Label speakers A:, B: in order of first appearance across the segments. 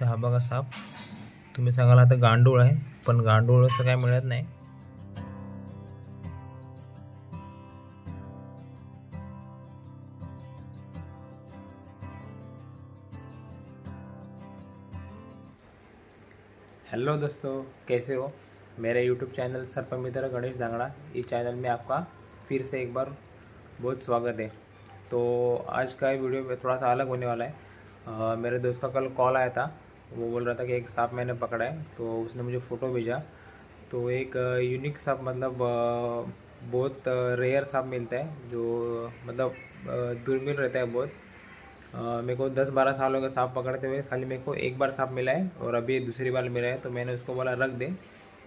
A: तर हा बघा साप. तुम्ही सांगाल आता गांडूळ आहे पण गांडूळ असं काय मिळत नाही. हेलो दोस्तों कैसे हो? मेरे यूट्यूब चैनल सर्प मित्र गणेश दांगड़ा. इस चैनल में आपका फिर से एक बार बहुत स्वागत है। तो आज का ये वीडियो थोड़ा सा अलग होने वाला है। आ, मेरे दोस्त का कल कॉल आया था। वो बोल रहा था कि एक सांप मैंने पकड़ा है तो उसने मुझे फ़ोटो भेजा। तो एक यूनिक सांप मतलब बहुत रेयर सांप मिलता है जो मतलब दुर्मिल रहता है बहुत। मेरे को दस बारह साल गए सांप पकड़ते हुए खाली मेरे को एक बार सांप मिला है और अभी दूसरी बार मिला है तो मैंने उसको बोला रख दे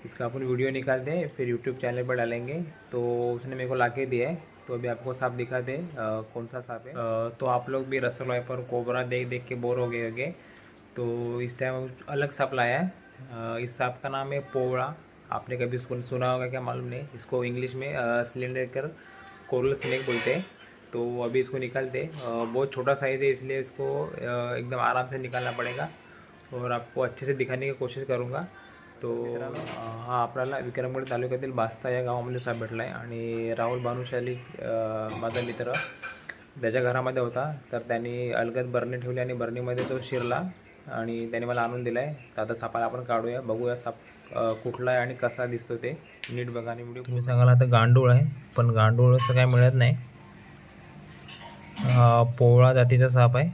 A: इसका अपन वीडियो निकालते हैं फिर यूट्यूब चैनल पर डालेंगे। तो उसने मेरे को ला के दिया है तो अभी आपको सांप हैं अ, कौन सा सांप है। अ, तो आप लोग भी रसल वाइपर कोबरा देख देख के बोर हो गए होंगे। तो इस टाइम अलग सांप लाया है इस सांप का नाम है पोवड़ा। आपने कभी उसको सुना होगा क्या? मालूम नहीं। इसको इंग्लिश में सिलेंडर कर कोरल स्नेक बोलते हैं। तो अभी इसको निकालते। बहुत छोटा साइज़ है इसलिए इसको एकदम आराम से निकालना पडेगा। और आपको अच्छे से दिखाने की कोशिश करूँगा। तो हाँ हा आपल्याला विक्रमगड तालुक्यातील बास्ता या गावामध्ये साप भेटला आहे आणि राहुल भानुशाली माझा मित्र त्याच्या घरामध्ये होता. तर त्यांनी अलगद बरणी ठेवली आणि बरणीमध्ये तो शिरला. आणि त्याने मला आणून दिला आहे तर आता सापाला आपण काढूया. बघूया साप कुठला आहे आणि कसा दिसतो ते. नीट बघा आणि व्हिडिओ तुम्ही सांगाल आता गांडूळ आहे पण गांडूळ असं काय मिळत नाही. हा पोवळा जातीचा साप आहे.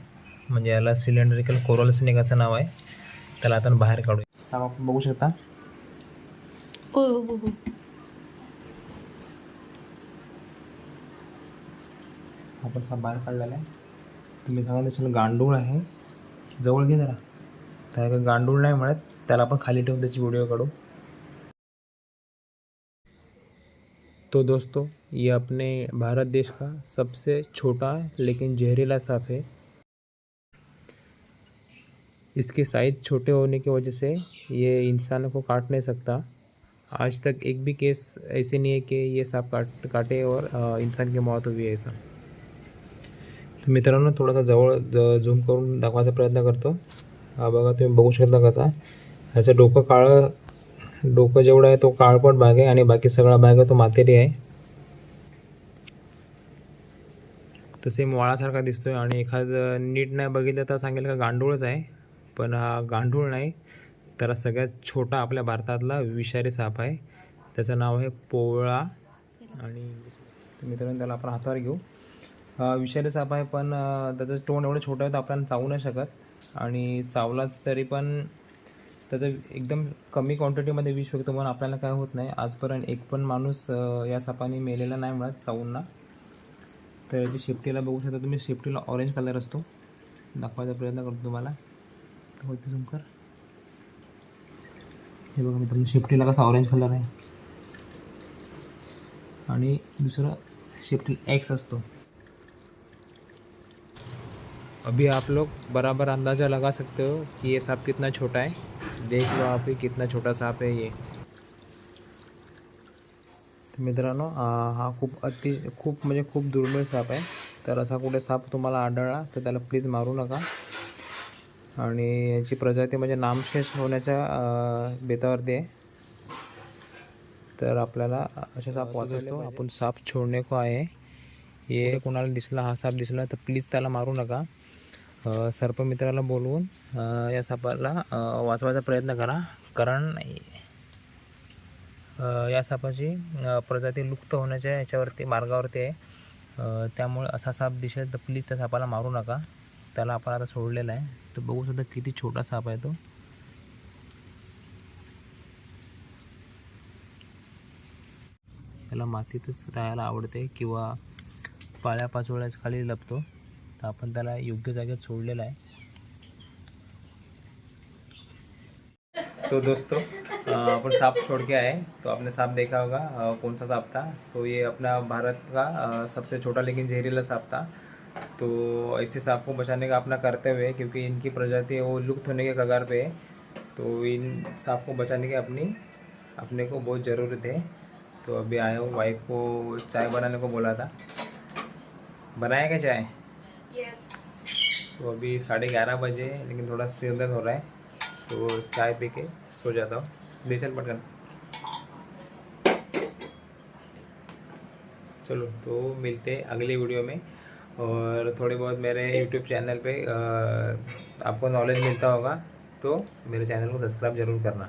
A: म्हणजे याला सिलेंड्रिकल कोरल स्नेक असं नाव आहे. त्याला आता बाहेर काढूया. साप आपण बघू शकता.
B: हो हो हो
A: आपण साप बाहेर काढलेला आहे. तुम्ही सांगा त्याच्याला गांडूळ आहे. जवळ घे जरा. त्या का गांडूळ नाही म्हणत. त्याला आपण खाली ठेवून त्याची व्हिडिओ काढू. तो दोस्तों ये अपने भारत देश का सबसे छोटा लेकिन जहरीला सांप है। इसके साइज छोटे होने की वजह से ये इंसान को काट नहीं सकता। आज तक एक भी केस ऐसे नहीं है कि ये सांप काट काटे और इंसान की मौत हुई है ऐसा। तर मित्रांनो थोडासा जवळ झूम करून दाखवायचा प्रयत्न करतो. हा बघा तुम्ही बघू शकता कसा ह्याचं डोकं काळं डोकं जेवढं आहे तो काळपट भाग आहे आणि बाकी सगळा भाग आहे तो मातेरी आहे. तसे दिसतो आहे आणि एखादं नीट नाही बघितलं तर सांगेल का गांडूळच आहे पण हा गांडूळ नाही. तर सगळ्यात छोटा आपल्या भारतातला विषारी साप आहे. त्याचं नाव आहे पोवळा आणि मित्रांनो त्याला आपण हातावर घेऊ. विषारी साप आहे पण त्याचं तोंड एवढं छोटं आहे तर आपण चावू नाही शकत. आणि चावलाच तरी पण त्याचं एकदम कमी क्वांटिटीमध्ये विष फेकतो म्हणून आपल्याला काय होत नाही. आजपर्यंत एक पण माणूस या सापाने मेलेला नाही मिळत चावूंना. तर याची शेफ्टीला बघू शकता तुम्ही शेफ्टीला ऑरेंज कलर असतो. दाखवायचा प्रयत्न करतो तुम्हाला. होते झूम कर हे बघा मित्रांनो शेफ्टीला कसा ऑरेंज कलर आहे. आणि दुसरं शेफ्टी एक्स असतो. अभी आप लोग बराबर अंदाज़ा लगा सकते हो कि ये सांप कितना छोटा है। देख लो आप ही कितना छोटा सांप है ये। तर मित्रांनो हा खूप अति खूप म्हणजे खूप दुर्मिळ साप आहे. तर असा कुठे साप तुम्हाला आढळला तर त्याला प्लीज मारू नका. आणि याची प्रजाती म्हणजे नामशेष होण्याच्या बेतावरती आहे. तर आपल्याला असे साप वाचवतो. आपण साप छोडणे को आहे. ये कोणाला दिसला हा साप दिसला तर प्लीज त्याला मारू नका. सर्पमित्राला बोलवून या सापाला वाचवायचा प्रयत्न करा. कारण या सापाची प्रजाती लुप्त होण्याच्या याच्यावरती मार्गावरती आहे. त्यामुळे असा साप दिसेल तर प्लीज त्या सापाला मारू नका. त्याला आपण आता सोडलेला आहे. तर बघू किती छोटा साप आहे तो. त्याला मातीतच राहायला आवडते किंवा पाळ्या पाचोळ्याच खाली लपतो. आपण त्याला योग्य जागेत सोडलेला आहे. तो दोस्तों अपन सांप छोड़ के आए तो आपने सांप देखा होगा कौन सा सांप था? तो ये अपना भारत का सबसे छोटा लेकिन जहरीला सांप था। तो ऐसे सांप को बचाने का अपना कर्तव्य है क्योंकि इनकी प्रजाति है वो लुप्त होने के कगार पे है तो इन सांप को बचाने की अपनी, अपने को बहुत ज़रूरत है। तो अभी आया हूँ वाइफ को चाय बनाने को बोला था। बनाया क्या चाय? तो अभी साढ़े ग्यारह बजे लेकिन थोड़ा सिर दर्द हो रहा है तो चाय पी के सो जाता हूँ। चल पटकन। चलो तो मिलते हैं अगली वीडियो में, और थोड़ी बहुत मेरे यूट्यूब चैनल पे आपको नॉलेज मिलता होगा तो मेरे चैनल को सब्सक्राइब ज़रूर करना।